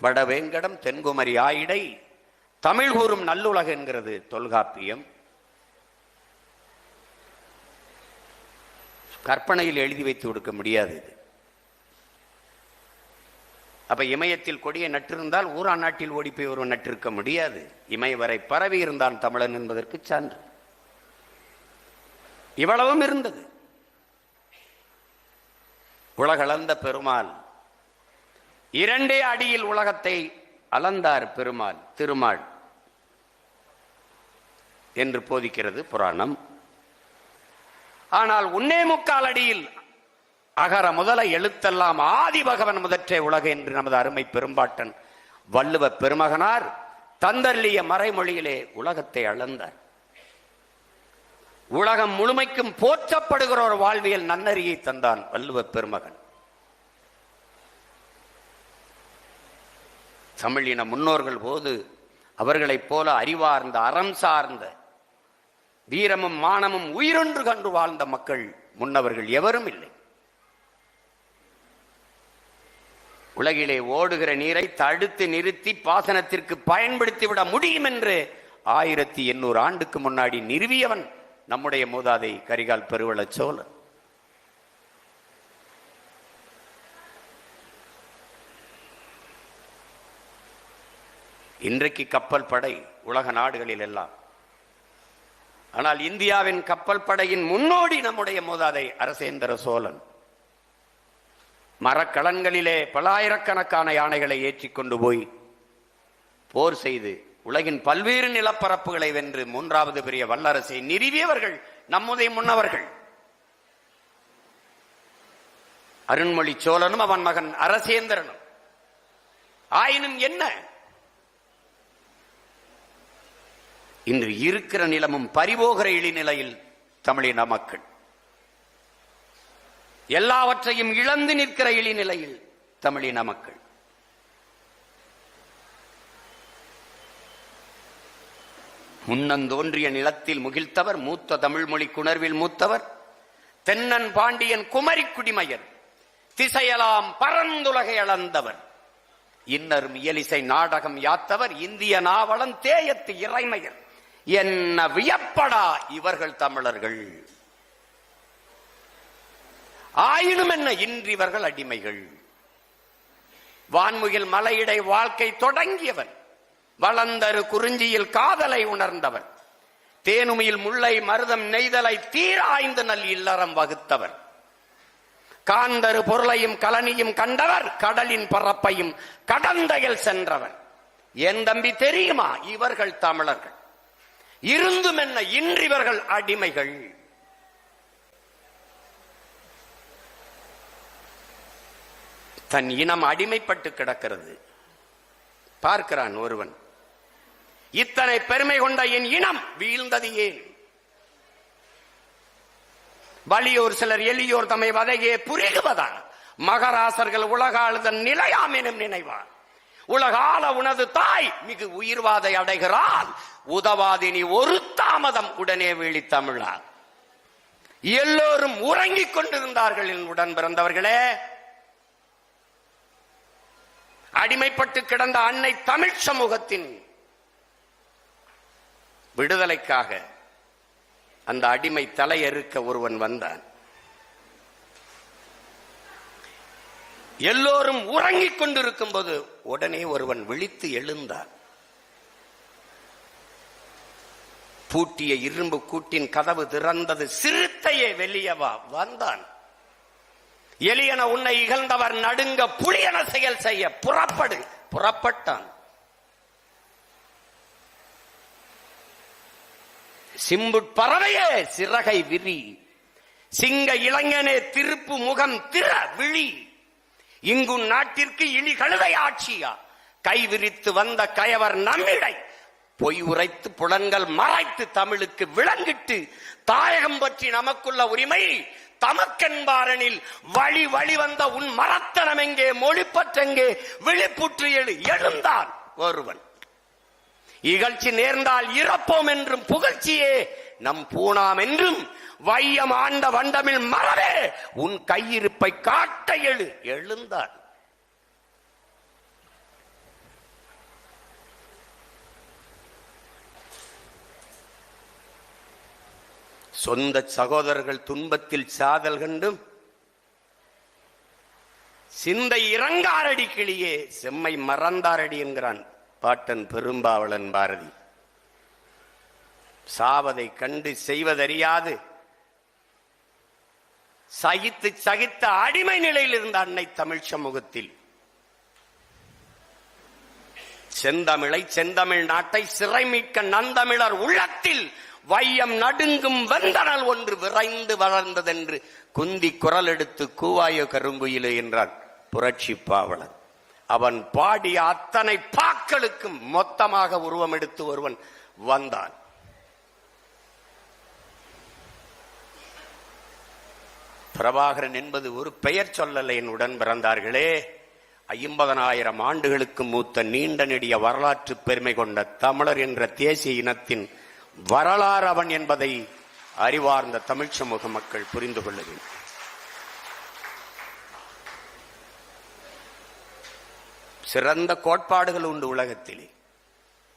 வடவேங்கடம் தென்குமரி ஆயிடை தமிழ் கூறும் நல்லுலக என்கிறது தொல்காப்பியம். கற்பனையில் எழுதி வைத்து கொடுக்க முடியாது இது. அப்ப இமயத்தில் கொடியை நட்டிருந்தால் ஊரா நாட்டில் ஓடி போய் ஒருவன் நட்டிருக்க முடியாது. இமய வரை பரவி இருந்தான் தமிழன் என்பதற்கு சான்று. இவ்வளவும் இருந்தது. உலகளந்த பெருமாள் இரண்டே அடியில் உலகத்தை அளந்தார் பெருமாள் திருமால் என்று போதிக்கிறது புராணம். ஆனால் உன்னே முக்கால் அடியில் அகர முதல எழுத்தெல்லாம் ஆதி பகவன் முதற்றே உலக என்று நமது அருமை பெரும்பாட்டன் வள்ளுவ பெருமகனார் தந்தள்ளிய மறைமொழியிலே உலகத்தை அளந்தார். உலகம் முழுமைக்கும் போற்றப்படுகிற ஒரு வாழ்வியல் நன்னறியை தந்தான் வள்ளுவ பெருமகன். தமிழின முன்னோர்கள் போது அவர்களைப் போல அறிவார்ந்த அறம் சார்ந்த வீரமும் மானமும் உயிரொன்று கண்டு வாழ்ந்த மக்கள் முன்னவர்கள் எவரும் இல்லை. உலகிலே ஓடுகிற நீரை தடுத்து நிறுத்தி பாசனத்திற்கு பயன்படுத்தி விட முடியும் என்று ஆயிரத்தி எண்ணூறு ஆண்டுக்கு முன்னாடி நிறுவியவன் நம்முடைய மூதாதை கரிகால் பெருவள சோழன் இன்றைக்கு கப்பல் படை உலக நாடுகளில் எல்லாம் ஆனால் இந்தியாவின் கப்பல் படையின் முன்னோடி நம்முடைய மூதாதை அரசேந்திர சோழன். மரக்கலன்களிலே பல்லாயிரக்கணக்கான யானைகளை ஏற்றி கொண்டு போய் போர் செய்து உலகின் பல்வேறு நிலப்பரப்புகளை வென்று மூன்றாவது பெரிய வல்லரசை நிறுவியவர்கள் நம்முடைய முன்னவர்கள். அருண்மொழி சோழனும் அவன் மகன் அரசேந்திரனும். ஆயினும் என்ன? இன்று இருக்கிற நிலமும் பரிவோகிற இழிநிலையில் தமிழின மக்கள். எல்லாவற்றையும் இழந்து நிற்கிற இழிநிலையில் தமிழின மக்கள். முன்னந்தோன்றிய நிலத்தில் முகிழ்த்தவர் மூத்த தமிழ் மொழி குணர்வில் மூத்தவர் தென்னன் பாண்டியன் குமரி குடிமையர் திசையலாம் பரந்துலகை அளந்தவர். இன்னரும் இயலிசை நாடகம் யாத்தவர் இந்திய நாவலன் தேயத்து இறைமையர். என்ன வியப்படா இவர்கள் தமிழர்கள்? ஆயினும் என்ன இன்றிவர்கள் அடிமைகள்? வான்முகில் மலையிடை வாழ்க்கை தொடங்கியவர் வளந்தரு குறிஞ்சியில் காதலை உணர்ந்தவர் தேனுமையில் முல்லை மருதம் நெய்தலை தீராய்ந்து நல் இல்லறம் வகுத்தவர் காந்தரு பொருளையும் கலனியும் கண்டவர் கடலின் பரப்பையும் கடந்தையில் சென்றவர் என் தம்பி தெரியுமா? இவர்கள் தமிழர்கள். இருந்தும் என்ன இன்றிவர்கள் அடிமைகள். தன் இனம் அடிமைப்பட்டு கிடக்கிறது. பார்க்கிறான் ஒருவன். இத்தனை பெருமை கொண்ட என் இனம் வீழ்ந்தது ஏன்? வலியோர் சிலர் எளியோர் தம்மை வதையே புரிகுவதா மகராசர்கள் உலகாளுதன் நிலையாம் எனும் நினைவார். உலகால உனது தாய் மிகு உயிர்வாதை அடைகிறாள். உதவாதினி ஒரு தாமதம் உடனே வீழி தமிழார். எல்லோரும் உறங்கிக் கொண்டிருந்தார்கள் என் உடன் பிறந்தவர்களே. அடிமைப்பட்டு கிடந்த அன்னை தமிழ் சமூகத்தின் விடுதலைக்காக அந்த அடிமை தலையறுக்க ஒருவன் வந்தான். எல்லோரும் உறங்கிக் கொண்டிருக்கும் போது உடனே ஒருவன் விழித்து எழுந்தான் பூட்டிய இரும்பு கூட்டின் கதவு திறந்தது. சிறுத்தையே வெளியவா வந்தான். எளியன உன்னை இகழ்ந்தவர் நடுங்க புளியன செயல் செய்ய புறப்படு புறப்பட்டான். சிம்புட் பறவையே சிறகை விரி. சிங்க இளைஞனே திருப்பு முகம் திற விழி. இங்கு நாட்டிற்கு இனி கழுதை ஆட்சியா? கைவிரித்து வந்த கயவர் நம்மிடை. பொய் உரைத்து புலன்கள் மறைத்து தமிழுக்கு விளங்கிட்டு தாயகம் பற்றி நமக்குள்ள உரிமை தமக்கென்பாரனில் வழி வழி வந்த உன் மரத்தனம் எங்கே மொழிப்பற்றெங்கே விழிப்புற்று எழு எழுந்தான் ஒருவன். இகழ்ச்சி நேர்ந்தால் இறப்போம் என்றும் புகழ்ச்சியே நம் பூணாம் என்றும் வையம் ஆண்ட வண்டமில் மரவே உன் கையிருப்பை காட்ட எழு. எழுந்தான் சொந்த சகோதரர்கள் துன்பத்தில் சாதல் கண்டும் சிந்தை இறங்காரடி கிளியே செம்மை மறந்தாரடி என்கிறான் பாட்டன் பெரும்பாவளன் பாரதி. சாவதை கண்டு செய்வதறியாது. சகித்து சகித்த அடிமை நிலையில் இருந்த அன்னை தமிழ் சமூகத்தில். செந்தமிழை செந்தமிழ் நாட்டை சிறை மீட்க நந்தமிழர் உள்ளத்தில் வையம் நடுங்கும் வெந்தனல் ஒன்று விரைந்து வளர்ந்ததென்று குந்தி குரல் எடுத்து கூவாய கருங்குயிலு என்றான் புரட்சி பாவலன். அவன் பாடிய அத்தனை பாக்களுக்கும் மொத்தமாக உருவம் எடுத்து ஒருவன் வந்தான். பிரபாகரன் என்பது ஒரு பெயர் சொல்லலை உடன் பிறந்தார்களே. ஐம்பதனாயிரம் ஆண்டுகளுக்கு மூத்த நீண்ட நெடிய வரலாற்று பெருமை கொண்ட தமிழர் என்ற தேசிய இனத்தின் வரலாறு அவன் என்பதை அறிவார்ந்த தமிழ் சமூக மக்கள் புரிந்து கொள்ள வேண்டும் சிறந்த கோட்பாடுகள் உண்டு உலகத்திலே.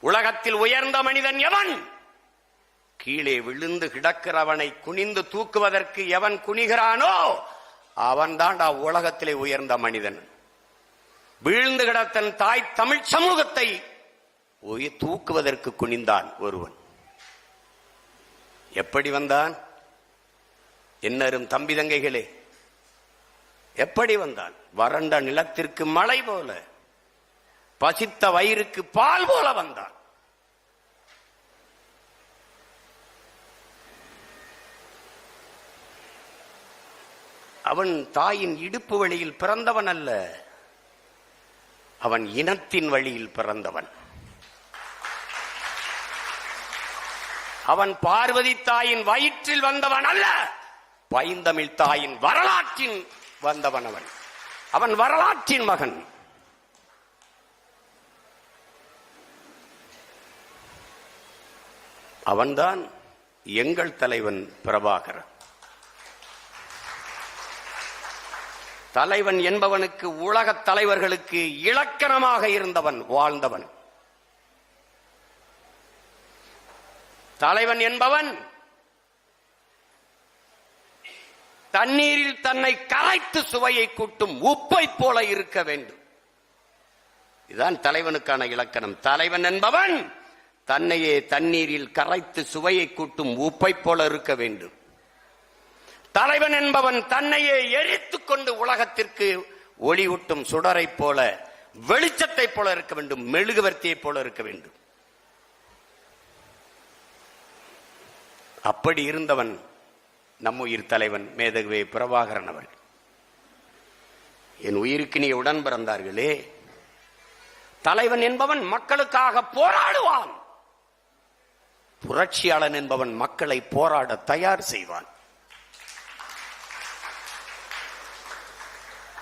உலகத்தில் உயர்ந்த மனிதன் எவன்? கீழே விழுந்து கிடக்கிறவனை குனிந்து தூக்குவதற்கு எவன் குனிகிறானோ அவன் தான்டா உலகத்திலே உயர்ந்த மனிதன். வீழ்ந்து கிடத்தன் தாய் தமிழ் சமூகத்தை உயிர் தூக்குவதற்கு குனிந்தான் ஒருவன். எப்படி வந்தான்? என்னரும் தம்பி தங்கைகளே எப்படி வந்தான்? வறண்ட நிலத்திற்கு மழை போல பசித்த வயிறுக்கு பால் போல வந்தான். அவன் தாயின் இடுப்பு வழியில் பிறந்தவன் அல்ல. அவன் இனத்தின் வழியில் பிறந்தவன். அவன் பார்வதி தாயின் வயிற்றில் வந்தவன் அல்ல. பைந்தமிழ் தாயின் வரலாற்றின் வந்தவன் அவன். அவன் வரலாற்றின் மகன். அவன்தான் எங்கள் தலைவன் பிரபாகரன். தலைவன் என்பவனுக்கு உலகத் தலைவர்களுக்கு இலக்கணமாக இருந்தவன் வாழ்ந்தவன். தலைவன் என்பவன் தண்ணீரில் தன்னை கரைத்து சுவையை கூட்டும் உப்பை போல இருக்க வேண்டும். இதுதான் தலைவனுக்கான இலக்கணம். தலைவன் என்பவன் தன்னையே தண்ணீரில் கரைத்து சுவையை கூட்டும் உப்பை போல இருக்க வேண்டும். தலைவன் என்பவன் தன்னையே எரித்து கொண்டு உலகத்திற்கு ஒளியூட்டும் சுடரை போல வெளிச்சத்தை போல இருக்க வேண்டும் மெழுகுவர்த்தியை போல இருக்க வேண்டும். அப்படி இருந்தவன் நம் உயிர் தலைவன் மேதகுவே பிரபாகரன் அவர்கள். என் உயிருக்கு நீ உடன் பிறந்தார்களே. தலைவன் என்பவன் மக்களுக்காக போராடுவான். புரட்சியாளன் என்பவன் மக்களை போராட தயார் செய்வான்.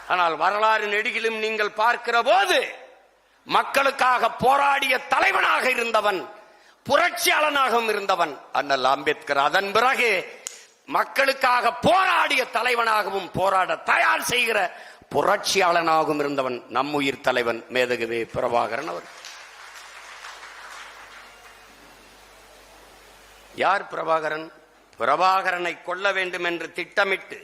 ஆனால் வரலாறு நெடுகிலும் நீங்கள் பார்க்கிற போது மக்களுக்காக போராடிய தலைவனாக இருந்தவன் புரட்சியாளனாகவும் இருந்தவன் அண்ணல் அம்பேத்கர். அதன் பிறகு மக்களுக்காக போராடிய தலைவனாகவும் போராட தயார் செய்கிற புரட்சியாளனாகவும் இருந்தவன் நம்முயிர் தலைவன் மேதகவே பிரபாகரன் அவர். யார் பிரபாகரன்? பிரபாகரனை கொல்ல வேண்டும் என்று திட்டமிட்டு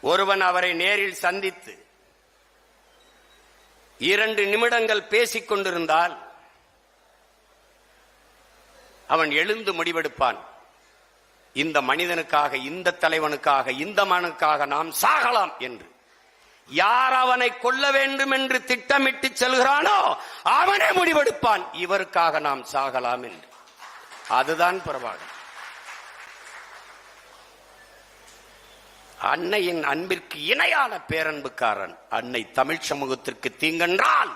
ஒருவன் அவரை நேரில் சந்தித்து இரண்டு நிமிடங்கள் பேசிக் கொண்டிருந்தால் அவன் எழுந்து முடிவெடுப்பான். இந்த மனிதனுக்காக இந்த தலைவனுக்காக இந்த மனுக்காக நாம் சாகலாம் என்று. யார் அவனை கொல்ல வேண்டும் என்று திட்டமிட்டு செல்கிறானோ அவனே முடிவெடுப்பான். இவருக்காக நாம் சாகலாம் என்று. அதுதான் பிரபாகரன் அன்னையின் அன்பிற்கு இணையான பேரன்புக்காரன். அன்னை தமிழ் சமூகத்திற்கு தீங்கென்றால்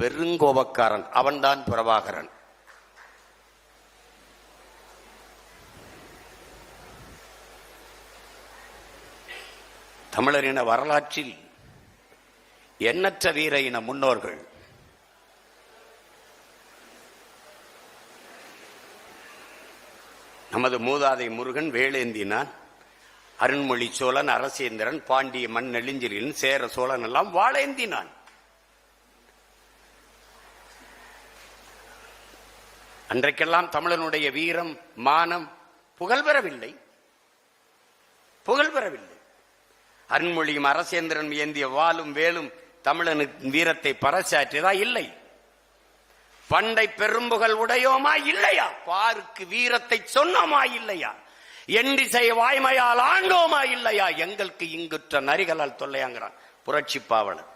பெருங்கோபக்காரன். அவன்தான் பிரபாகரன். தமிழரின வரலாற்றில் எண்ணற்ற வீர இன முன்னோர்கள். நமது மூதாதை முருகன் வேலேந்தினான். அருண்மொழி சோழன் அரசேந்திரன் பாண்டிய மண் நெடுஞ்செழியன் சேர சோழன் எல்லாம் வாழேந்தினான். அன்றைக்கெல்லாம் தமிழனுடைய வீரம் மானம் புகழ் பெறவில்லை புகழ் பெறவில்லை அருண்மொழியும் அரசேந்திரன் ஏந்திய வாழும் வேலும் தமிழனுக்கு வீரத்தை பறைசாற்றியதா இல்லை. பண்டை பெரும்புகள் உடையோமா இல்லையா? பாருக்கு வீரத்தை சொன்னோமா இல்லையா? எண்டிசை வாய்மையால் ஆண்டோமா இல்லையா? எங்களுக்கு இங்குற்ற நரிகளால் தொல்லையாங்கிறான். புரட்சி பாவலன்.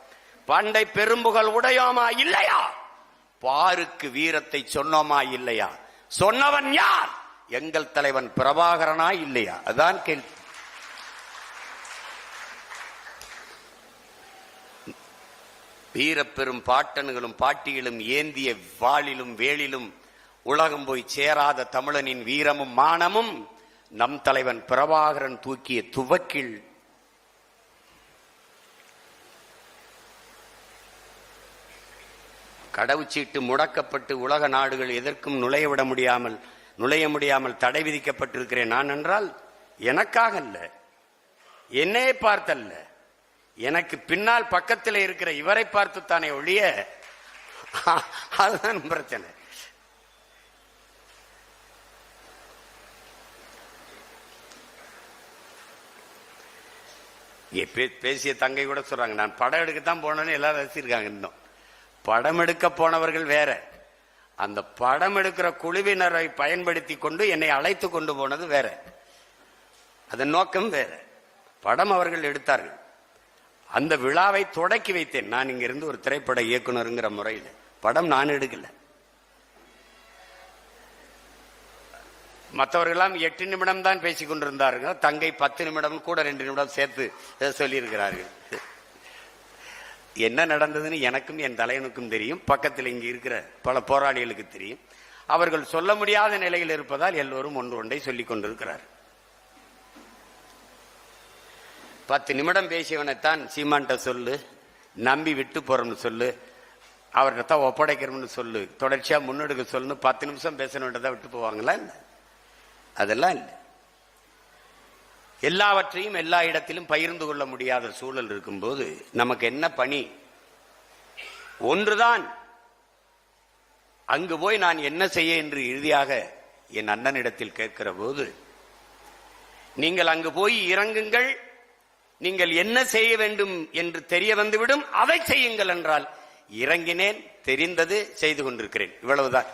பண்டை பெரும்புகள் உடையோமா இல்லையா? பாருக்கு வீரத்தை சொன்னோமா இல்லையா? சொன்னவன் யார்? எங்கள் தலைவன் பிரபாகரனா இல்லையா? அதான் கேள்வி. வீரப்பெரும் பாட்டன்களும் பாட்டிகளும் ஏந்திய வாளிலும் வேளிலும் உலகம் போய் சேராத தமிழனின் வீரமும் மானமும் நம் தலைவன் பிரபாகரன் தூக்கிய துவக்கில் கடவுச்சீட்டு முடக்கப்பட்டு உலக நாடுகள் எதற்கும் நுழைய விட முடியாமல் நுழைய முடியாமல் தடை விதிக்கப்பட்டிருக்கிறேன். நான் என்றால் எனக்காக அல்ல. என்னையே பார்த்தல்ல. எனக்கு பின்னால் பக்கத்தில் இருக்கிற இவரை பார்த்துத்தானே ஒழிய அதுதான் பிரச்சனை. பேசிய தங்கை கூட சொல்றாங்க நான் படம் எடுக்கத்தான் போனேன்னு எல்லாரும் ரசிச்சிருக்காங்க இன்னும். படம் எடுக்க போனவர்கள் வேற. அந்த படம் எடுக்கிற குழுவினரை பயன்படுத்தி கொண்டு என்னை அழைத்து கொண்டு போனது வேற. அதன் நோக்கம் வேற. படம் அவர்கள் எடுத்தார்கள். அந்த விழாவை தொடக்கி வைத்தேன். நான் இங்கிருந்து ஒரு திரைப்பட இயக்குனருங்கிற முறையில். படம் நான் எடுக்கலை. மற்றவர்களெல்லாம் எட்டு நிமிடம் தான் பேசி கொண்டிருந்தார்கள். தங்கை பத்து நிமிடம் கூட ரெண்டு நிமிடம் சேர்த்து சொல்லியிருக்கிறார்கள். என்ன நடந்ததுன்னு எனக்கும் என் தலைவனுக்கும் தெரியும். பக்கத்தில் இங்கே இருக்கிற பல போராளிகளுக்கு தெரியும். அவர்கள் சொல்ல முடியாத நிலையில் இருப்பதால் எல்லோரும் ஒன்று ஒன்றை சொல்லிக் கொண்டிருக்கிறார். பத்து நிமிடம் பேசியவனைத்தான் சீமான்ட்ட சொல்லு நம்பி விட்டு போறோம்னு சொல்லு அவர்கிட்ட தான் ஒப்படைக்கிறோம்னு சொல்லு தொடர்ச்சியாக முன்னெடுக்க சொல்லுன்னு பத்து நிமிஷம் பேசணுன்றதை விட்டு போவாங்களா இல்லை அதெல்லாம் இல்லை. எல்லாவற்றையும் எல்லா இடத்திலும் பகிர்ந்து கொள்ள முடியாத சூழல் இருக்கும்போது நமக்கு என்ன பணி? ஒன்றுதான். அங்கு போய் நான் என்ன செய்ய என்று இறுதியாக என் அண்ணனிடத்தில் கேட்கிற போது நீங்கள் அங்கு போய் இறங்குங்கள் நீங்கள் என்ன செய்ய வேண்டும் என்று தெரிய வந்துவிடும் அதை செய்யுங்கள் என்றால் இறங்கினேன் தெரிந்தது செய்து கொண்டிருக்கிறேன். இவ்வளவுதான்.